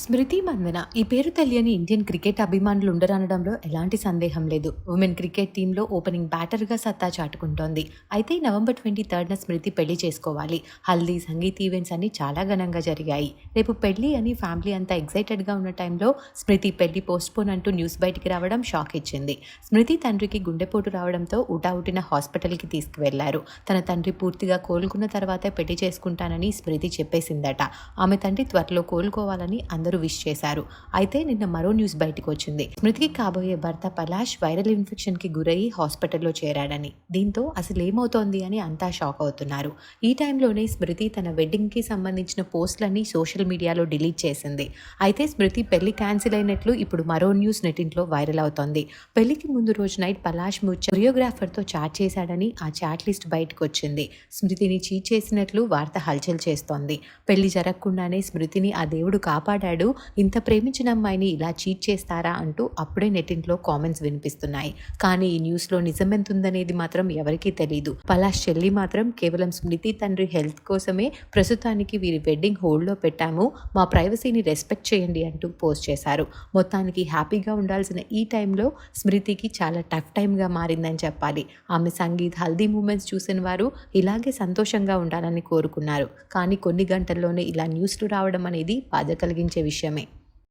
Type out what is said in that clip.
స్మృతి మందన ఈ పేరు తెలియని ఇండియన్ క్రికెట్ అభిమానులు ఉండరనడంలో ఎలాంటి సందేహం లేదు. ఉమెన్ క్రికెట్ టీంలో ఓపెనింగ్ బ్యాటర్గా సత్తా చాటుకుంటోంది. అయితే నవంబర్ ట్వంటీ థర్డ్న స్మృతి పెళ్ళి చేసుకోవాలి. హల్దీ సంగీత్ ఈవెంట్స్ అన్ని చాలా ఘనంగా జరిగాయి. రేపు పెళ్ళి అని ఫ్యామిలీ అంతా ఎగ్జైటెడ్గా ఉన్న టైంలో స్మృతి పెళ్ళి పోస్ట్పోన్ అంటూ న్యూస్ బయటికి రావడం షాక్ ఇచ్చింది. స్మృతి తండ్రికి గుండెపోటు రావడంతో ఉటావుటిన హాస్పిటల్కి తీసుకువెళ్ళారు. తన తండ్రి పూర్తిగా కోలుకున్న తర్వాతే పెళ్ళి చేసుకుంటానని స్మృతి చెప్పేసిందట. ఆమె తండ్రి త్వరలో కోలుకోవాలని అందరూ విష్ చేశారు. అయితే నిన్న మరో న్యూస్ బయటకు వచ్చింది. స్మృతికి కాబోయే భర్త పలాష్ వైరల్ ఇన్ఫెక్షన్కి గురయ్యి హాస్పిటల్లో చేరాడని. దీంతో అసలు ఏమవుతోంది అని అంతా షాక్ అవుతున్నారు. ఈ టైంలోనే స్మృతి తన వెడ్డింగ్కి సంబంధించిన పోస్టులన్నీ సోషల్ మీడియాలో డిలీట్ చేసింది. అయితే స్మృతి పెళ్ళి క్యాన్సిల్ అయినట్లు ఇప్పుడు మరో న్యూస్ నెటింట్లో వైరల్ అవుతోంది. పెళ్ళికి ముందు రోజు నైట్ పలాష్ ముచ్చ కొరియోగ్రాఫర్తో చాట్ చేశాడని ఆ చాట్ లిస్ట్ బయటకు వచ్చింది. స్మృతిని చీట్ చేసినట్లు వార్త హల్చల్ చేస్తోంది. పెళ్ళి జరగకుండానే స్మృతిని ఆ దేవుడు కాపాడాడు ఇంత ప్రేమించిన అమ్మాయిని ఇలా చీట్ చేస్తారా? అంటూ అప్పుడే నెటింట్లో కామెంట్స్ వినిపిస్తున్నాయి. కానీ ఈ న్యూస్లో నిజమెంతుందనేది మాత్రం ఎవరికీ తెలియదు పలాష్ చెల్లి మాత్రం కేవలం స్మృతి తండ్రి హెల్త్ కోసమే ప్రస్తుతానికి వీరి వెడ్డింగ్ హోల్డ్లో పెట్టాము. మా ప్రైవసీని రెస్పెక్ట్ చేయండి అంటూ పోస్ట్ చేశారు. మొత్తానికి హ్యాపీగా ఉండాల్సిన ఈ టైంలో స్మృతికి చాలా టఫ్ టైంగా మారిందని చెప్పాలి. ఆమె సంగీత్ హల్దీ మూమెంట్స్ చూసిన వారు ఇలాగే సంతోషంగా ఉండాలని కోరుకున్నారు. కానీ కొన్ని గంటల్లోనే ఇలా న్యూస్లు రావడం అనేది బాధ కలిగించే വിഷയമേ